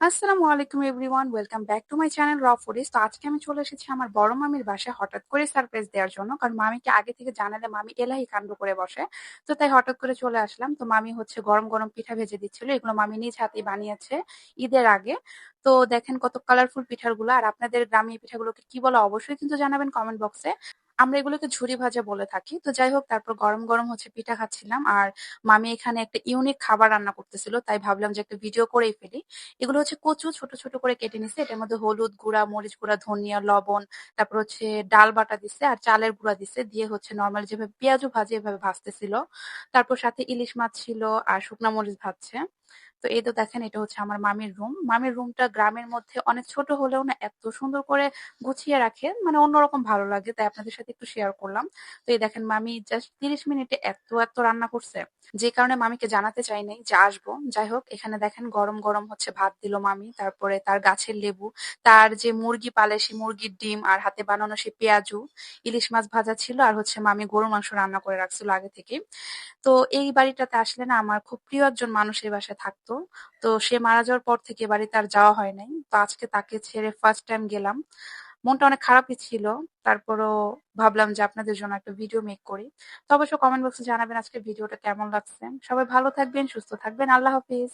আসসালামু আলাইকুম everyone, welcome back to my channel র ফুডিজ তো আজকে আমি চলে এসেছি আমার বড় মামির বাসায় হঠাৎ করে সারপ্রাইজ দেওয়ার জন্য, কারণ মামিকে আগে থেকে জানালে মামি এলাহি কাণ্ড করে বসে। তো তাই হঠাৎ করে চলে আসলাম। তো মামি হচ্ছে গরম গরম পিঠা ভেজে দিচ্ছিল, এগুলো মামি নিজ হাতেই বানিয়েছে ঈদের আগে। তো দেখেন কত কালারফুল পিঠাগুলো। আর আপনাদের গ্রামীণ পিঠাগুলোকে কি বলে অবশ্যই কিন্তু জানাবেন কমেন্ট বক্সে আমরা এগুলোকে ঝুরি ভাজা বলে থাকি। তো যাই হোক তারপর গরম গরম হচ্ছে পিঠা খাচ্ছিলাম আর মামি এখানে একটা ইউনিক খাবার রান্না করতেছিল, তাই ভাবলাম যে একটা ভিডিও করেই ফেলি। এগুলো হচ্ছে কচু, ছোট ছোট করে কেটে নিছে। এটার মধ্যে হলুদ গুঁড়া, মরিচ গুঁড়া, ধনিয়া, লবণ, তারপর হচ্ছে ডাল বাটা দিছে আর চালের গুঁড়া দিছে। দিয়ে হচ্ছে নর্মাল যেভাবে পেঁয়াজও ভাজে এভাবে ভাজতেছিল। তারপর সাথে ইলিশ মাছ ছিল আর শুকনা মরিচ ভাজছে। তো এই তো দেখেন, এটা হচ্ছে আমার মামির রুম মামির রুমটা গ্রামের মধ্যে অনেক ছোট হলেও না এত সুন্দর করে গুছিয়ে রাখে মানে অন্যরকম ভালো লাগে, তাই আপনাদের সাথে একটু শেয়ার করলাম। তো এই দেখেন, মামি জাস্ট তিরিশ মিনিটে এত এত রান্না করছে। যে কারণে মামিকে জানাতে চাই নাই যে আসব। যাই হোক, এখানে দেখেন গরম গরম হচ্ছে ভাত দিল মামি, তারপরে তার গাছের লেবু, তার যে মুরগি পালে সেই মুরগির ডিম, আর হাতে বানানো সেই পেঁয়াজু, ইলিশ মাছ ভাজা ছিল, আর হচ্ছে মামি গরুর মাংস রান্না করে রাখছিল আগে থেকে তো এই বাড়িটাতে আসলে না আমার খুব প্রিয় একজন মানুষের বাসায় থাকতো। তো সে মারা যাওয়ার পর থেকে বাড়িতে আর যাওয়া হয় নাই। তো আজকে তাকে ছেড়ে ফার্স্ট টাইম গেলাম। মনটা অনেক খারাপই ছিল। তারপরও ভাবলাম যে আপনাদের জন্য একটা ভিডিও মেক করি। তো অবশ্যই কমেন্ট বক্সে জানাবেন আজকে ভিডিওটা কেমন লাগছে। সবাই ভালো থাকবেন, সুস্থ থাকবেন। আল্লাহ হাফিজ।